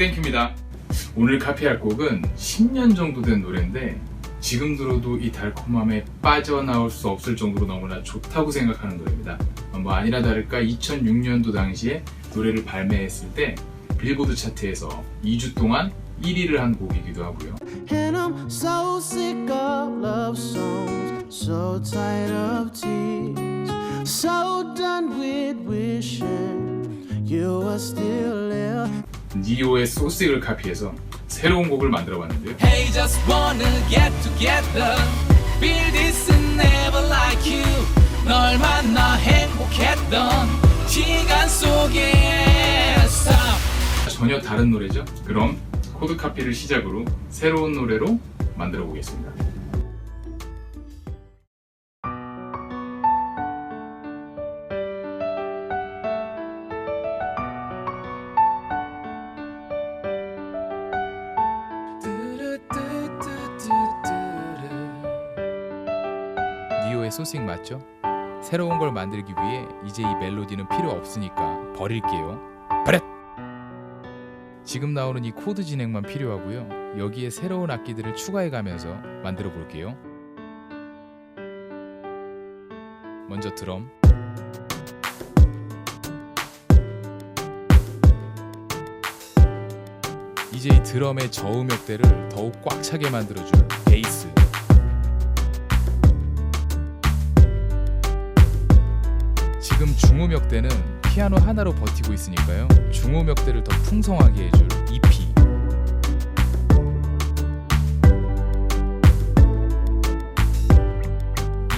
땡큐입니다. 오늘 카피할 곡은 10년 정도 된 노래인데 지금 들어도 이 달콤함에 빠져나올 수 없을 정도로 너무나 좋다고 생각하는 노래입니다. 뭐 아니라 다를까 2006년도 당시에 노래를 발매했을 때 빌보드 차트에서 2주 동안 1위를 한 곡이기도 하고요. So done with wishing you were still. 니오의 소식을 카피해서 새로운 곡을 만들어 봤는데요. Hey, just wanna get together. Feel this never like you. 널 만나 행복했던 시간 속에서. 전혀 다른 노래죠. 그럼 코드 카피를 시작으로 새로운 노래로 만들어 보겠습니다. 소싱 맞죠? 새로운 걸 만들기 위해 이제 이 멜로디는 필요 없으니까 버릴게요. 버렸! 지금 나오는 이 코드 진행만 필요하고요. 여기에 새로운 악기들을 추가해 가면서 만들어 볼게요. 먼저 드럼. 이제 이 드럼의 저음역대를 더욱 꽉 차게 만들어줄 베이스. 지금 중음역대는 피아노 하나로 버티고 있으니까요. 중음역대를 더 풍성하게 해줄 EP.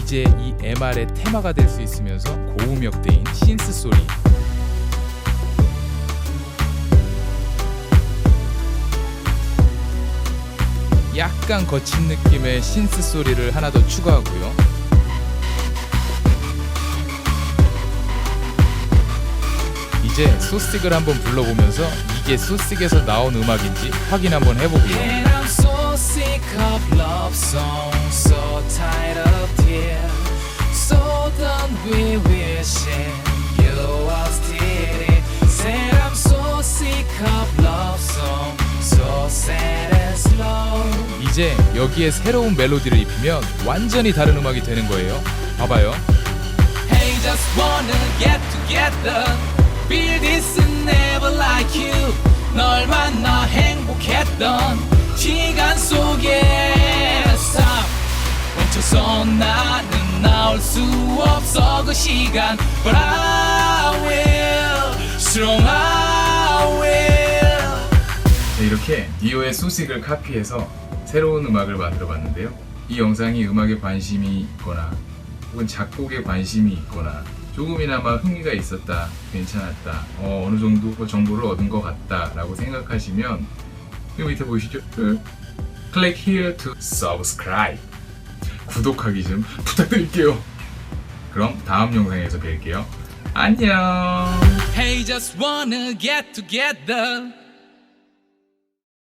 이제 이 MR의 테마가 될 수 있으면서 고음역대인 신스 소리. 약간 거친 느낌의 신스 소리를 하나 더 추가하고요. 이제 소스틱을 한번 불러보면서 이게 소스틱에서 나온 음악인지 확인 한번 해보고요. 이제 여기에 새로운 멜로디를 입히면 완전히 다른 음악이 되는 거예요. 봐봐요. Hey, Feel this never like you. 널 만나 행복했던 시간 속에서 멈춰서 나는 나올 수 없어 그 시간. But I will, strong I will. 네, 이렇게 니오의 소식을 카피해서 새로운 음악을 만들어 봤는데요. 이 영상이 음악에 관심이 있거나 혹은 작곡에 관심이 있거나 조금이나마 흥미가 있었다, 괜찮았다, 어, 느 정도 정보를 얻은 것 같다 라고 생각하시면 여기 밑에 보이시죠? 그, Click here to subscribe 구독하기 좀 부탁드릴게요. 그럼 다음 영상에서 뵐게요. 안녕! Hey, just wanna get together.